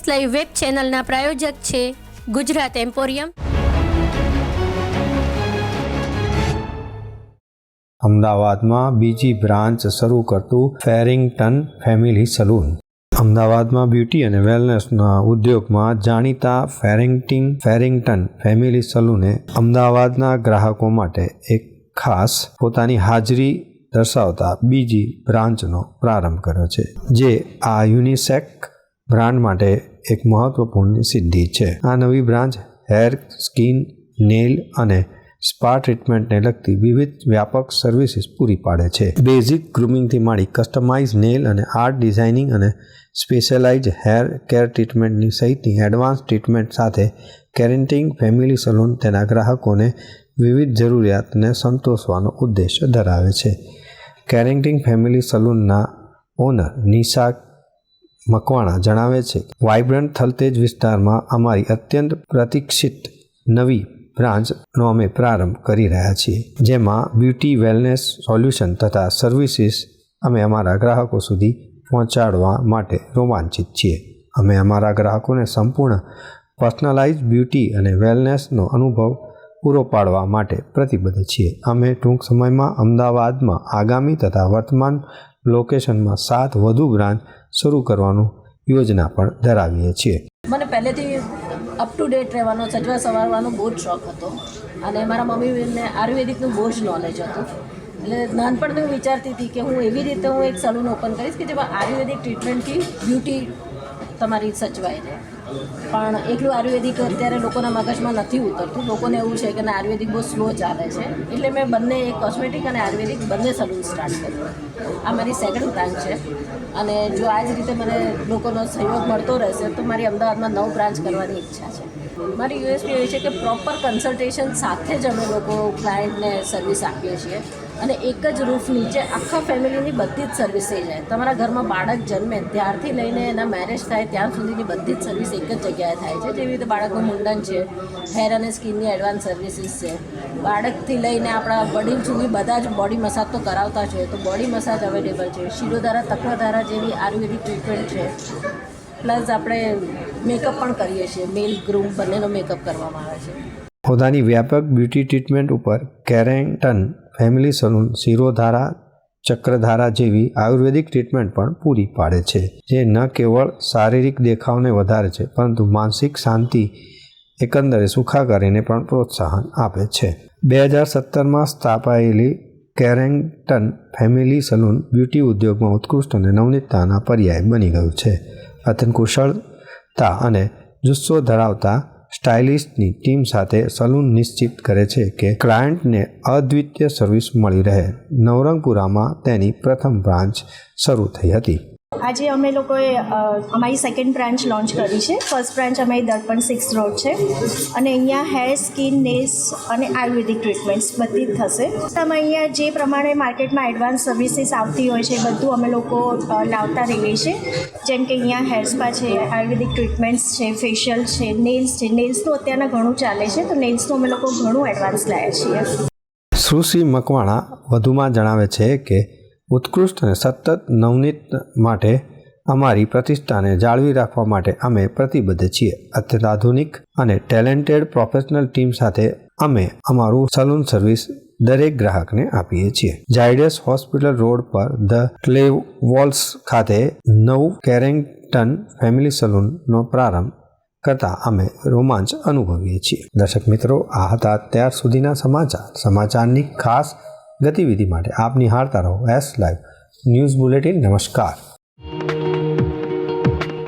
S live web ચેનલના પ્રાયોજક છે Gujarat emporium. અમદાવાદમાં બીજી બ્રાન્ચ શરૂ કરતું ફેરિંગટન ફેમિલી સલૂન. અમદાવાદમાં બ્યુટી અને વેલનેસના ઉદ્યોગમાં જાણીતા ફેરિંગટિંગ ફેરિંગટન ફેમિલી સલૂને અમદાવાદના ગ્રાહકો માટે એક ખાસ પોતાની હાજરી દર્શાવતા બીજી બ્રાન્ચનો પ્રારંભ કર્યો છે, જે આ યુનિસેક બ્રાન્ડ માટે એક મહત્વપૂર્ણ સિદ્ધિ છે. આ નવી બ્રાન્ચ હેર, સ્કિન, નેલ અને સ્પા ટ્રીટમેન્ટને લગતી વિવિધ વ્યાપક સર્વિસીસ પૂરી પાડે છે. બેઝિક ગ્રુમિંગથી માંડી કસ્ટમાઇઝ નેલ અને આર્ટ ડિઝાઇનિંગ અને સ્પેશિયલાઇઝ હેર કેર ટ્રીટમેન્ટની સહિતની એડવાન્સ ટ્રીટમેન્ટ સાથે કેરેન્ટિંગ, ફેમિલી સલૂન તેના ગ્રાહકોને વિવિધ જરૂરિયાતને સંતોષવાનો ઉદ્દેશ ધરાવે છે. કેરેન્ટિંગ, ફેમિલી સલૂનના ઓનર નિશા મકવાણા જણાવે છે વાઇબ્રન્ટ થલતેજ વિસ્તારમાં અમારી અત્યંત પ્રતિક્ષિત નવી બ્રાન્ચનો અમે પ્રારંભ કરી રહ્યા છીએ, જેમાં બ્યુટી વેલનેસ સોલ્યુશન તથા સર્વિસીસ અમે અમારા ગ્રાહકો સુધી પહોંચાડવા માટે રોમાંચિત છીએ. અમે અમારા ગ્રાહકોને સંપૂર્ણ પર્સનલાઇઝ બ્યુટી અને વેલનેસનો અનુભવ પૂરો પાડવા માટે પ્રતિબદ્ધ છીએ. અમે ટૂંક સમયમાં અમદાવાદમાં આગામી તથા વર્તમાન લોકેશનમાં સાત વધુ બ્રાન્ચ શરૂ કરવાનું યોજના પણ ધરાવીએ છીએ. મને પહેલેથી અપ ટુ ડેટ રહેવાનો સજવા સવારવાનો બહુ જ શોખ હતો. અને મારા મમ્મીને આયુર્વેદિકનું બહુ જ નોલેજ હતું. એટલે નાનપણથી હું વિચારતી હતી કે હું એવી રીતે હું એક સલૂન ઓપન કરીશ કે જેમાં આયુર્વેદિક ટ્રીટમેન્ટથી બ્યુટી તમારી સચવાઈ રહે પણ એકલું આયુર્વેદિક અત્યારે લોકોના મગજમાં નથી ઉતરતું. લોકોને એવું છે કે આયુર્વેદિક બહુ સ્લો ચાલે છે. એટલે મેં બંને કોસ્મેટિક અને આયુર્વેદિક, બંને સલૂન સ્ટાર્ટ કર્યું. આ મારી સેકન્ડ બ્રાન્ચ છે. અને જો આ જ રીતે મને લોકોનો સહયોગ મળતો રહેશે, તો મારી અમદાવાદમાં નવ બ્રાન્ચ કરવાની ઈચ્છા છે. મારી યુએસપી એ છે કે પ્રોપર કન્સલ્ટેશન સાથે જ અમે લોકો ક્લાયન્ટને સર્વિસ આપીએ છીએ. અને એક જ રૂફ નીચે આખા ફેમિલીની બધી જ સર્વિસ થઈ જાય. તમારા ઘરમાં બાળક જન્મે ત્યારથી લઈને એના મેરેજ થાય ત્યાં સુધીની બધી જ સર્વિસ એક જ જગ્યાએ થાય છે. જેવી રીતે બાળકનું મુંડન છે હેર અને સ્કિનની એડવાન્સ સર્વિસીસ છે. બાળકથી લઈને આપણા વડીલ સુધી બધા જ બોડી મસાજ તો કરાવતા છે તો બોડી મસાજ અવેલેબલ છે. શિરોધારા, તકવાધારા જેવી આયુર્વેદિક ટ્રીટમેન્ટ છે. પ્લસ આપણે મેકઅપ પણ કરીએ છીએ. મેલ ગ્રૂમ બંનેનો મેકઅપ કરવામાં આવે છે. પોતાની વ્યાપક બ્યુટી ટ્રીટમેન્ટ ઉપર કેરેન્ટન ફેમિલી સલૂન શિરોધારા, ચક્રધારા જેવી આયુર્વેદિક ટ્રીટમેન્ટ પણ પૂરી પાડે છે, જે ન કેવળ શારીરિક દેખાવને વધારે છે, પરંતુ માનસિક શાંતિ, એકંદરે સુખાકારીને પણ પ્રોત્સાહન આપે છે. બે હજાર સત્તરમાં સ્થાપાયેલી કેરેંગટન ફેમિલી સલૂન બ્યુટી ઉદ્યોગમાં ઉત્કૃષ્ટ અને નવનીતતાના પર્યાય બની ગયું છે. અત્યંત કુશળતા અને જુસ્સો ધરાવતા સ્ટાઇલિસ્ટની ટીમ સાથે સલૂન નિશ્ચિત કરે છે કે ક્લાયન્ટને અદ્વિતીય સર્વિસ મળી રહે. નવરંગપુરામાં તેની પ્રથમ બ્રાન્ચ શરૂ થઈ હતી. આજે અમે લોકોએ અમારી સેકન્ડ બ્રાન્ચ લોન્ચ કરી છે. ફર્સ્ટ બ્રાન્ચ અમારી દર્પણ સિક્સ રોડ છે. અને અહીંયા હેર સ્કિન નેલ્સ અને આયુર્વેદિક ટ્રીટમેન્ટ્સ બધી જ થશે. તમે અહીંયા જે પ્રમાણે માર્કેટમાં એડવાન્સ સર્વિસીસ આવતી હોય છે બધું અમે લોકો લાવતા રહીએ છીએ. જેમ કે અહીંયા હેર સ્પા છે આયુર્વેદિક ટ્રીટમેન્ટ્સ છે ફેશિયલ છે નેલ્સ છે. નેલ્સનું અત્યારના ઘણું ચાલે છે, તો નેલ્સનું અમે લોકો ઘણું એડવાન્સ લાવ્યા છીએ. સુશ્રી મકવાણા વધુમાં જણાવે છે કે ઉત્કૃષ્ટ અને સતત નવનીત માટે અમારી પ્રતિષ્ઠાને જાળવી રાખવા માટે અમે પ્રતિબદ્ધ છીએ. અત્યંત અને ટેલેન્ટેડ પ્રોફેશનલ ટીમ સાથે અમે અમારું સલૂન સર્વિસ દરેક ગ્રાહકને આપીએ છીએ. જાયડસ હોસ્પિટલ રોડ પર ધ ક્લેવ વોલ્સ ખાતે નવું કેરેંગટન ફેમિલી સલૂનનો પ્રારંભ કરતાં અમે રોમાંચ અનુભવીએ છીએ. દર્શક મિત્રો, આ હતા ત્યાર સુધીના સમાચાર. સમાચારની ખાસ ગતિવિધિ માટે આપ નિહાળતા રહો. એસ લાઈવ ન્યૂઝ બુલેટિન નમસ્કાર.